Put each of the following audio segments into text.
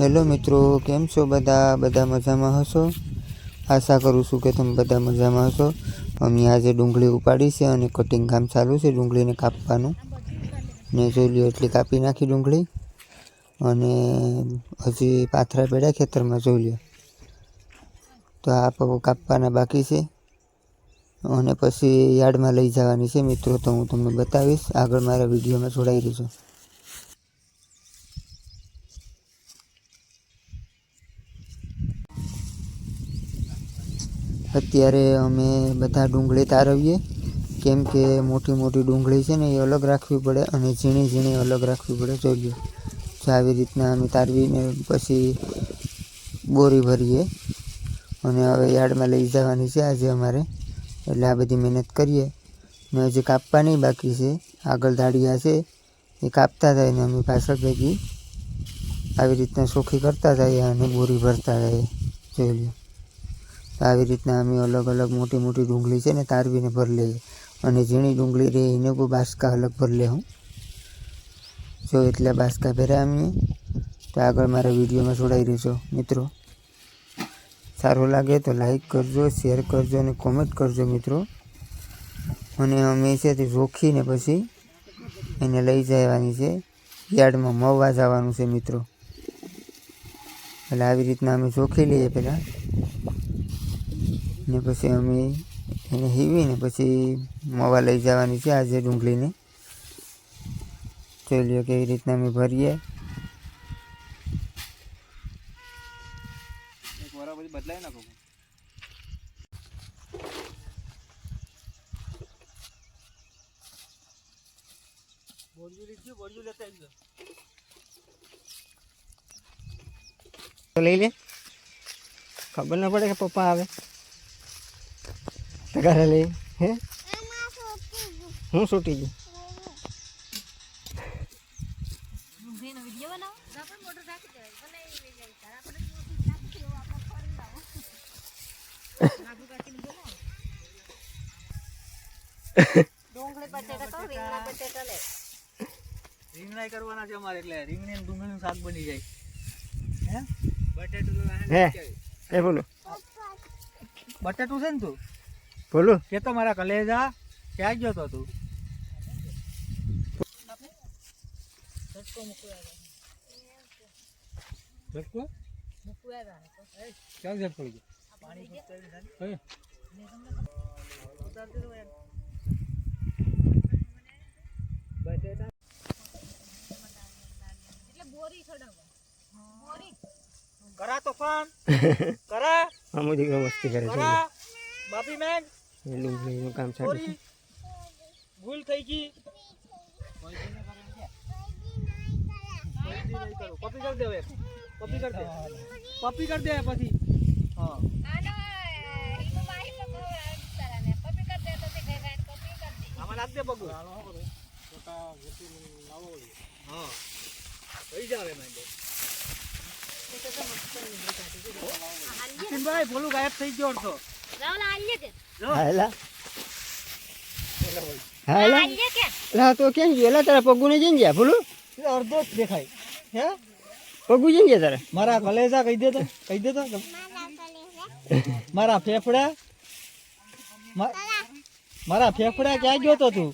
Hello મિત્રો, કેમ છો બધા? બધા મજામાં હશો? આશા કરું છું કે તમે બધા મજામાં હશો. અમે આજે ડુંગળી ઉપાડી છે અને કટિંગ કામ ચાલુ છે ડુંગળીને કાપવાનું. ને જોઈ લ્યો એટલી કાપી નાખી ડુંગળી. અને હજી પાથરા પડ્યા ખેતરમાં જોઈ લ્યો. તો આ કાપવાના બાકી છે. અને પછી યાર્ડમાં લઈ જવાની છે મિત્રો, તો હું તમને બતાવીશ. આગળ મારા વિડીયોમાં જોડાઈ રહીશું અત્યારે અમે બધા ડુંગળી તારવીએ. કેમ કે મોટી મોટી ડુંગળી છે ને એ અલગ રાખવી પડે અને ઝીણી ઝીણી અલગ રાખવી પડે. જોઈએ જો આવી રીતના અમે તારવીને પછી બોરી ભરીએ. અને હવે યાર્ડમાં લઈ જવાની છે આજે અમારે. એટલે આ બધી મહેનત કરીએ. ને હજી કાપવાની બાકી છે. આગળ દાડિયા છે. એ કાપતા થાય ને અમે પાછળ ભેગી. આવી રીતના સોખી કરતા જઈએ અને બોરી ભરતા જઈએ જોઈ લો તો આવી રીતના અમે અલગ અલગ મોટી મોટી ડુંગળી છે ને તારવીને ભરી લઈએ. અને ઝીણી ડુંગળી રહે એને બહુ બાસકા અલગ ભરી લે હું. જો એટલે બાસકા ભર્યા અમે, તો આગળ મારા વિડીયોમાં જોડાઈ રહેજો, મિત્રો. સારું લાગે તો લાઈક કરજો, શેર કરજો અને કોમેન્ટ કરજો, મિત્રો. અને અમે છે તે રોખીને પછી એને લઈ જવાની છે. યાર્ડમાં મવવા જવાનું છે, મિત્રો. એટલે આવી રીતના અમે જોખી લઈએ પહેલાં. ને પછી અમે એને હીવીને પછી મવા લઈ જવાની છે આજે ડુંગળીને. જોઈ લ્યો કેવી રીતના અમે ભરીએ. એક વરા પછી બદલાય નાખો. તો લઈ લે. ખબર ના પડે કે પપ્પા આવે. ઘરે લઈ હે? હું છૂટી ગયું રીંગણા કરવાના છે અમારે એટલે રીંગણી ને ડુંગળીનું શાક બની જાય. હે? બટેટું હે. એ બોલો. બટેટું છે ને તું? બોલો. કે તો મારા કલેજા ક્યાં ગયો તો તું? ક્યાં ઝટકો ગયો? કરા તો ફોન કરા મસ્તી કરે છે. મેન એ ડુંગળીનું કામ ચાલુ છે ભૂલ થઈ ગઈ. કોપી કરી દે હવે. કોપી કરી દે. કોપી કરી દે પછી. હા. આમાં લાગ દે પગું. હા. થઈ જાવે મેં ભાઈ ભોલું ગાયબ થઈ ગયો અડધો. હાલા હાલા લા તો કેમ ગયો? લા તારા પગુ ને જઈને ગયા ભૂલું અડધો જ દેખાય. હે? પગુ જઈને ગયા તારા? મારા કલેજા કહી દે તો કહી દે તો મારા ફેફડા. મારા ફેફડા ક્યાં ગયો તો તું?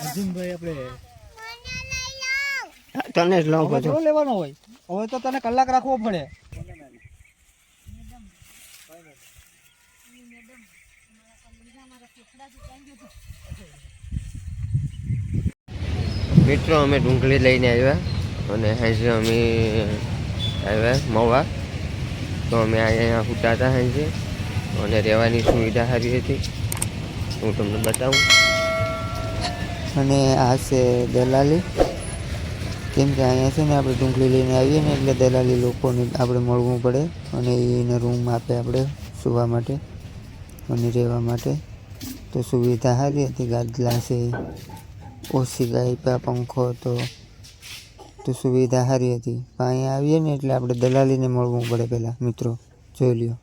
અર્જુનભાઈ આપણે તને જ લઉં હવે બધું. લેવાનો હોય. હવે તો તને કલાક રાખવો પડે. મિત્રો અમે ડુંગળી લઈને આવ્યા અને હાજે અમે આવ્યા મવા તો અમે અહીંયા ઉતા હતા હાજે અને રહેવાની સુવિધા સારી હતી. હું તમને બતાવું. અને આ છે દલાલી. કેમ કે અહીંયા છે ને આપણે ડુંગળી લઈને આવીએ ને એટલે દલાલી લોકોને આપણે મળવું પડે અને એને રૂમ આપે આપણે સુવા માટે અને રહેવા માટે. તો સુવિધા સારી હતી ગાદલા છે ઓછી ગાય પંખો હતો તો સુવિધા સારી હતી. પણ અહીંયા આવીએ ને એટલે આપણે દલાલીને મળવું પડે પહેલાં, મિત્રો, જોઈ લ્યો.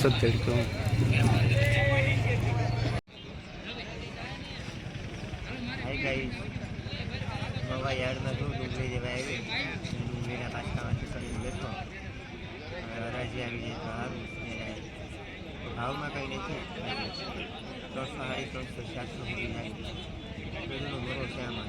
સત્તેર તો બાબા યાર્ડમાં જોઉં ડુંગળી જેવા આવી ડુંગળીના પાસ્તામાંથી કરીને બેઠો હરાજી આવી જાય તો સારું ભાવમાં કંઈ નથી ત્રણસો સાડી ત્રણસો ચારસો સુધી આવી મોરો છે આમાં